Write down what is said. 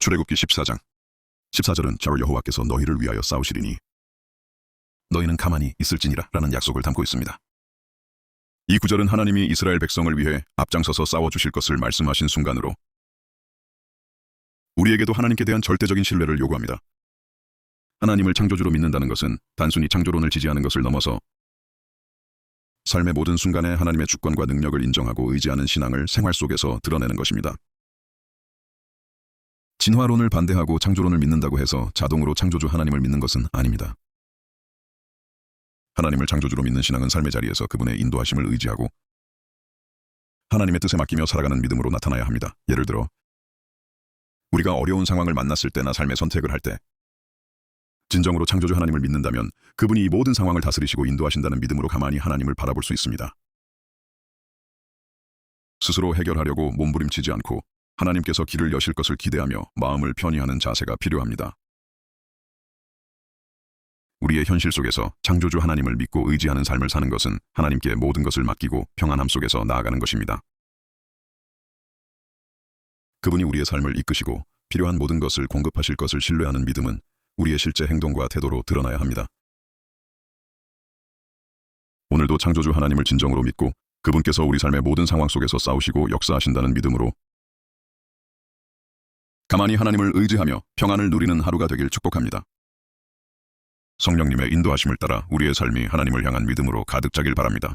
출애굽기 14장 14절은 저로 여호와께서 너희를 위하여 싸우시리니 너희는 가만히 있을지니라 라는 약속을 담고 있습니다. 이 구절은 하나님이 이스라엘 백성을 위해 앞장서서 싸워주실 것을 말씀하신 순간으로 우리에게도 하나님께 대한 절대적인 신뢰를 요구합니다. 하나님을 창조주로 믿는다는 것은 단순히 창조론을 지지하는 것을 넘어서 삶의 모든 순간에 하나님의 주권과 능력을 인정하고 의지하는 신앙을 생활 속에서 드러내는 것입니다. 진화론을 반대하고 창조론을 믿는다고 해서 자동으로 창조주 하나님을 믿는 것은 아닙니다. 하나님을 창조주로 믿는 신앙은 삶의 자리에서 그분의 인도하심을 의지하고 하나님의 뜻에 맡기며 살아가는 믿음으로 나타나야 합니다. 예를 들어 우리가 어려운 상황을 만났을 때나 삶의 선택을 할 때 진정으로 창조주 하나님을 믿는다면 그분이 이 모든 상황을 다스리시고 인도하신다는 믿음으로 가만히 하나님을 바라볼 수 있습니다. 스스로 해결하려고 몸부림치지 않고 하나님께서 길을 여실 것을 기대하며 마음을 편히 하는 자세가 필요합니다. 우리의 현실 속에서 창조주 하나님을 믿고 의지하는 삶을 사는 것은 하나님께 모든 것을 맡기고 평안함 속에서 나아가는 것입니다. 그분이 우리의 삶을 이끄시고 필요한 모든 것을 공급하실 것을 신뢰하는 믿음은 우리의 실제 행동과 태도로 드러나야 합니다. 오늘도 창조주 하나님을 진정으로 믿고 그분께서 우리 삶의 모든 상황 속에서 싸우시고 역사하신다는 믿음으로 가만히 하나님을 의지하며 평안을 누리는 하루가 되길 축복합니다. 성령님의 인도하심을 따라 우리의 삶이 하나님을 향한 믿음으로 가득 차길 바랍니다.